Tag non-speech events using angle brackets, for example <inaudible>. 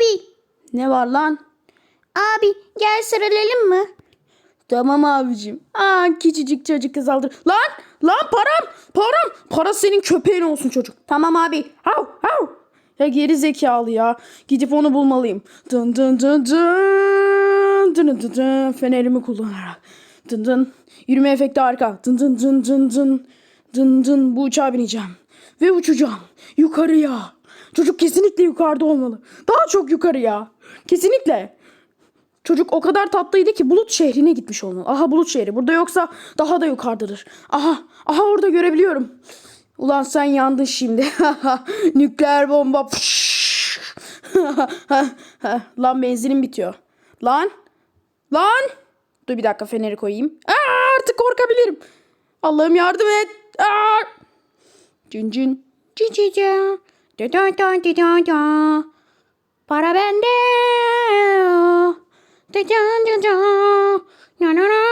Abi. Ne var lan? Abi gel sarılalım mı? Tamam abicim. Aa küçücük çocuk kız aldır. Lan lan param param. Para senin köpeğin olsun çocuk. Tamam abi. Hav hav. Ya geri zekalı ya. Gidip onu bulmalıyım. Dın dın dın dın. Dın dın dın. Fenerimi kullanarak. Dın dın. Yürüme efekti harika. Dın dın dın dın dın. Dın dın. Bu uçağa bineceğim. Ve uçacağım. Yukarıya. Çocuk kesinlikle yukarıda olmalı. Daha çok yukarıya. Kesinlikle. Çocuk o kadar tatlıydı ki bulut şehrine gitmiş olmalı. Aha bulut şehri. Burada yoksa daha da yukarıdadır. Aha. Aha orada görebiliyorum. Ulan sen yandın şimdi. <laughs> Nükleer bomba. <laughs> Lan benzinim bitiyor. Lan. Lan. Dur bir dakika feneri koyayım. Aa, artık korkabilirim. Allah'ım yardım et. Aa. Cin. Cin cin cin. Da da da da. Para bende. Da da da da. Na na na.